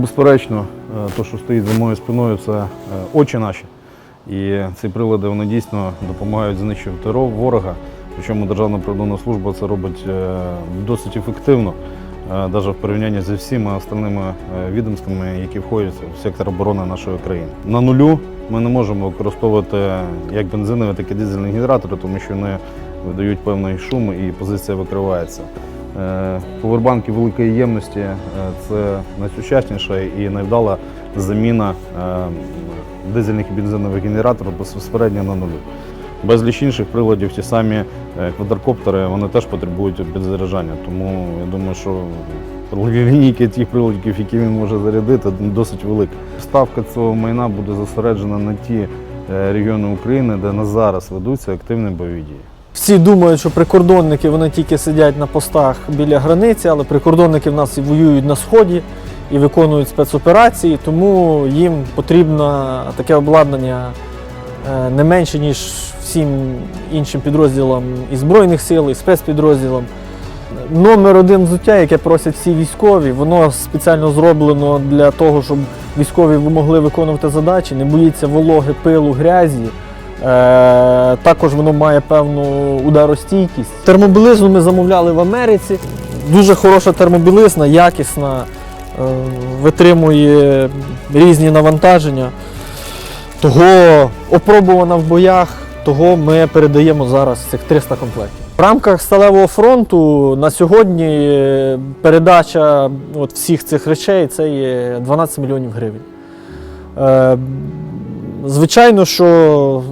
безперечно, те, що стоїть за моєю спиною, це е, очі наші. І ці прилади вони дійсно допомагають знищувати ворога. Причому Державна прикордонна служба це робить е, досить ефективно, навіть в порівнянні зі всіма остальними е, відомствами, які входять в сектор оборони нашої країни. На нулю ми не можемо використовувати як бензинові, так і дизельні генератори, тому що вони видають певний шум і позиція викривається. Е, Повербанки великої ємності е, це найсучасніша і найвдала заміна е, дизельних і бензинових генераторів безпосередньо на нулю. Безліч інших приладів, ті самі квадрокоптери, вони теж потребують підзаряджання. Тому я думаю, що лінійки тих приладів, які він може зарядити, досить велика. Ставка цього майна буде зосереджена на ті регіони України, де на зараз ведуться активні бойові дії. Всі думають, що прикордонники вони тільки сидять на постах біля границі, але прикордонники в нас і воюють на сході і виконують спецоперації, тому їм потрібно таке обладнання е, не менше, ніж всім іншим підрозділам і Збройних сил, і спецпідрозділам. Номер один взуття, яке просять всі військові, воно спеціально зроблено для того, щоб військові могли виконувати задачі, не боїться вологи, пилу, грязі. Е, також воно має певну ударостійкість. Термобілизну ми замовляли в Америці. Дуже хороша термобілизна, якісна, е, витримує різні навантаження. Того опробувана в боях, того ми передаємо зараз цих 300 комплектів. В рамках сталевого фронту на сьогодні передача от всіх цих речей це є 12 мільйонів гривень. Е, Звичайно, що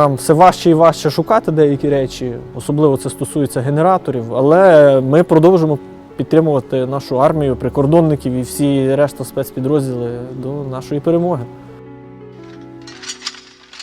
нам все важче і важче шукати деякі речі, особливо це стосується генераторів, але ми продовжимо підтримувати нашу армію, прикордонників і всі решта спецпідрозділи до нашої перемоги.